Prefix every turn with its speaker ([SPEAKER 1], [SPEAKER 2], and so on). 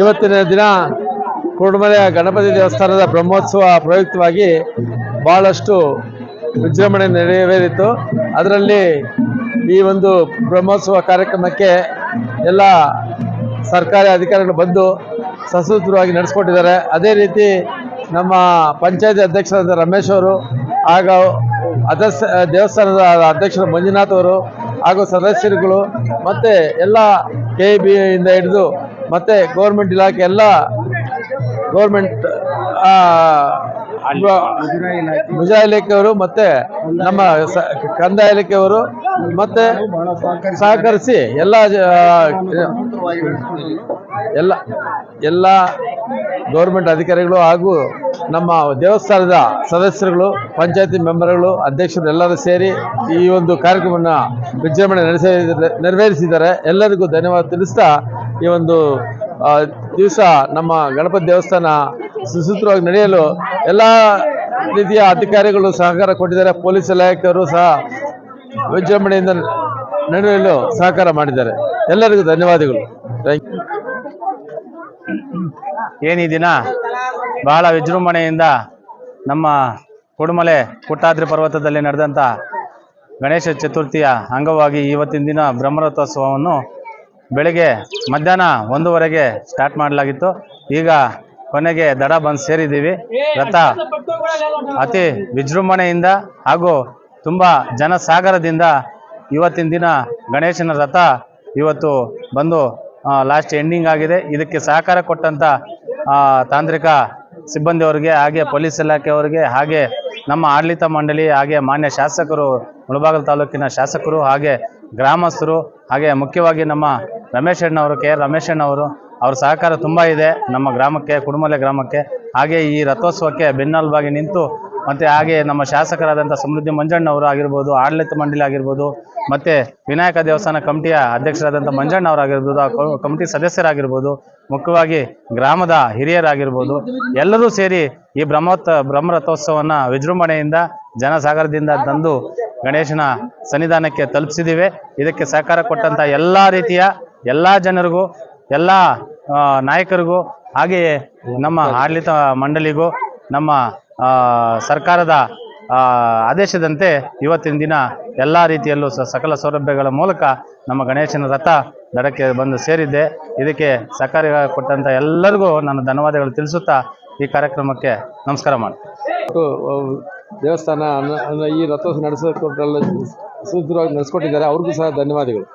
[SPEAKER 1] ಇವತ್ತಿನ ದಿನ ಕುರುಡುಮಲೆಯ ಗಣಪತಿ ದೇವಸ್ಥಾನದ ಬ್ರಹ್ಮೋತ್ಸವ ಪ್ರಯುಕ್ತವಾಗಿ ಬಹಳಷ್ಟು ವಿಜೃಂಭಣೆ ನೆರವೇರಿತು. ಅದರಲ್ಲಿ ಈ ಒಂದು ಬ್ರಹ್ಮೋತ್ಸವ ಕಾರ್ಯಕ್ರಮಕ್ಕೆ ಎಲ್ಲ ಸರ್ಕಾರಿ ಅಧಿಕಾರಿಗಳು ಬಂದು ಸಸೂತ್ರವಾಗಿ ನಡೆಸ್ಕೊಟ್ಟಿದ್ದಾರೆ. ಅದೇ ರೀತಿ ನಮ್ಮ ಪಂಚಾಯತಿ ಅಧ್ಯಕ್ಷರಾದ ರಮೇಶ್ ಅವರು, ಆಗ ಅಧ್ಯಕ್ಷ ದೇವಸ್ಥಾನದ ಅಧ್ಯಕ್ಷರು ಮಂಜುನಾಥ್ ಅವರು ಹಾಗೂ ಸದಸ್ಯರುಗಳು ಮತ್ತು ಎಲ್ಲ ಕೆ ಬಿ ಇಂದ ಹಿಡಿದು ಮತ್ತು ಗೌರ್ಮೆಂಟ್ ಇಲಾಖೆ ಎಲ್ಲ ಗೌರ್ಮೆಂಟ್ ಮುಜಾ ಇಲಾಖೆಯವರು ಮತ್ತೆ ನಮ್ಮ ಕಂದಾಯ ಇಲಾಖೆಯವರು ಮತ್ತೆ ಸಹಕರಿಸಿ ಎಲ್ಲ ಎಲ್ಲ ಎಲ್ಲ ಗೌರ್ಮೆಂಟ್ ಅಧಿಕಾರಿಗಳು ಹಾಗೂ ನಮ್ಮ ದೇವಸ್ಥಾನದ ಸದಸ್ಯರುಗಳು, ಪಂಚಾಯತಿ ಮೆಂಬರ್ಗಳು, ಅಧ್ಯಕ್ಷರು ಎಲ್ಲರೂ ಸೇರಿ ಈ ಒಂದು ಕಾರ್ಯಕ್ರಮವನ್ನು ವಿಜೃಂಭಣೆ ನಡೆಸ, ನೆರವೇರಿಸಿದ್ದಾರೆ. ಎಲ್ಲರಿಗೂ ಧನ್ಯವಾದ ತಿಳಿಸ್ತಾ ಈ ಒಂದು ದಿವಸ ನಮ್ಮ ಗಣಪತಿ ದೇವಸ್ಥಾನ ಸುಸೂತ್ರವಾಗಿ ನಡೆಯಲು ಎಲ್ಲ ರೀತಿಯ ಅಧಿಕಾರಿಗಳು ಸಹಕಾರ ಕೊಟ್ಟಿದ್ದಾರೆ. ಪೊಲೀಸ್ ಇಲಾಖೆಯವರು ಸಹ ವಿಜೃಂಭಣೆಯಿಂದ ನಡೆಯಲು ಸಹಕಾರ ಮಾಡಿದ್ದಾರೆ. ಎಲ್ಲರಿಗೂ ಧನ್ಯವಾದಗಳು.
[SPEAKER 2] ಏನು ದಿನ ಬಹಳ ವಿಜೃಂಭಣೆಯಿಂದ ನಮ್ಮ ಕುಡುಮಲೆ ಕುಟ್ಟಾದ್ರಿ ಪರ್ವತದಲ್ಲಿ ನಡೆದಂಥ ಗಣೇಶ ಚತುರ್ಥಿಯ ಅಂಗವಾಗಿ ಇವತ್ತಿನ ದಿನ ಬ್ರಹ್ಮರಥೋತ್ಸವವನ್ನು ಬೆಳಗ್ಗೆ ಮಧ್ಯಾಹ್ನ ಒಂದೂವರೆಗೆ ಸ್ಟಾರ್ಟ್ ಮಾಡಲಾಗಿತ್ತು. ಈಗ ಕೊನೆಗೆ ದಡ ಬಂದು ಸೇರಿದ್ದೀವಿ. ರಥ ಅತಿ ವಿಜೃಂಭಣೆಯಿಂದ ಹಾಗೂ ತುಂಬ ಜನಸಾಗರದಿಂದ ಇವತ್ತಿನ ದಿನ ಗಣೇಶನ ರಥ ಇವತ್ತು ಬಂದು ಲಾಸ್ಟ್ ಎಂಡಿಂಗ್ ಆಗಿದೆ. ಇದಕ್ಕೆ ಸಹಕಾರ ಕೊಟ್ಟಂಥ ತಾಂತ್ರಿಕ ಸಿಬ್ಬಂದಿಯವರಿಗೆ, ಹಾಗೆ ಪೊಲೀಸ್ ಇಲಾಖೆಯವರಿಗೆ ಹಾಗೆ ನಮ್ಮ ಆಡಳಿತ ಮಂಡಳಿ, ಹಾಗೆ ಮಾನ್ಯ ಶಾಸಕರು, ಮುಳಬಾಗಲು ತಾಲೂಕಿನ ಶಾಸಕರು, ಹಾಗೆ ಗ್ರಾಮಸ್ಥರು, ಹಾಗೆ ಮುಖ್ಯವಾಗಿ ನಮ್ಮ ರಮೇಶ್ ಅಣ್ಣವರು, ಕೆ ಆರ್ ರಮೇಶ್ ಅಣ್ಣವರು, ಅವ್ರ ಸಹಕಾರ ತುಂಬ ಇದೆ ನಮ್ಮ ಗ್ರಾಮಕ್ಕೆ, ಕುಡುಮಲೆ ಗ್ರಾಮಕ್ಕೆ. ಹಾಗೆ ಈ ರಥೋತ್ಸವಕ್ಕೆ ಬೆನ್ನೆಲುಬಾಗಿ ನಿಂತು ಮತ್ತು ಹಾಗೆ ನಮ್ಮ ಶಾಸಕರಾದಂಥ ಸಮೃದ್ಧಿ ಮಂಜಣ್ಣವರು ಆಗಿರ್ಬೋದು, ಆಡಳಿತ ಮಂಡಳಿ ಆಗಿರ್ಬೋದು, ಮತ್ತು ವಿನಾಯಕ ದೇವಸ್ಥಾನ ಕಮಿಟಿಯ ಅಧ್ಯಕ್ಷರಾದಂಥ ಮಂಜಣ್ಣ ಅವರಾಗಿರ್ಬೋದು ಆ ಕಮಿಟಿ ಸದಸ್ಯರಾಗಿರ್ಬೋದು, ಮುಖ್ಯವಾಗಿ ಗ್ರಾಮದ ಹಿರಿಯರಾಗಿರ್ಬೋದು, ಎಲ್ಲರೂ ಸೇರಿ ಈ ಬ್ರಹ್ಮೋತ್, ಬ್ರಹ್ಮರಥೋತ್ಸವವನ್ನು ವಿಜೃಂಭಣೆಯಿಂದ ಜನಸಾಗರದಿಂದ ತಂದು ಗಣೇಶನ ಸನ್ನಿಧಾನಕ್ಕೆ ತಲುಪಿಸಿದ್ದೀವಿ ಇದಕ್ಕೆ ಸಹಕಾರ ಕೊಟ್ಟಂಥ ಎಲ್ಲ ರೀತಿಯ ಎಲ್ಲ ಜನರಿಗೂ, ಎಲ್ಲ ನಾಯಕರಿಗೂ, ಹಾಗೆಯೇ ನಮ್ಮ ಆಡಳಿತ ಮಂಡಳಿಗೂ, ನಮ್ಮ ಸರ್ಕಾರದ ಆದೇಶದಂತೆ ಇವತ್ತಿನ ದಿನ ಎಲ್ಲ ರೀತಿಯಲ್ಲೂ ಸಕಲ ಸೌಲಭ್ಯಗಳ ಮೂಲಕ ನಮ್ಮ ಗಣೇಶನ ರಥ ದಡಕ್ಕೆ ಬಂದು ಸೇರಿದ್ದೆ. ಇದಕ್ಕೆ ಸಹಕಾರ ಕೊಟ್ಟಂಥ ಎಲ್ಲರಿಗೂ ನಾನು ಧನ್ಯವಾದಗಳು ತಿಳಿಸುತ್ತಾ ಈ ಕಾರ್ಯಕ್ರಮಕ್ಕೆ ನಮಸ್ಕಾರ
[SPEAKER 1] ಮಾಡಿ ದೇವಸ್ಥಾನ ಈ ರಥ ನಡೆಸೋದ್ರಲ್ಲಿ ಸೂತ್ರವಾಗಿ ನಡೆಸ್ಕೊಟ್ಟಿದ್ದಾರೆ. ಅವ್ರಿಗೂ ಸಹ ಧನ್ಯವಾದಗಳು.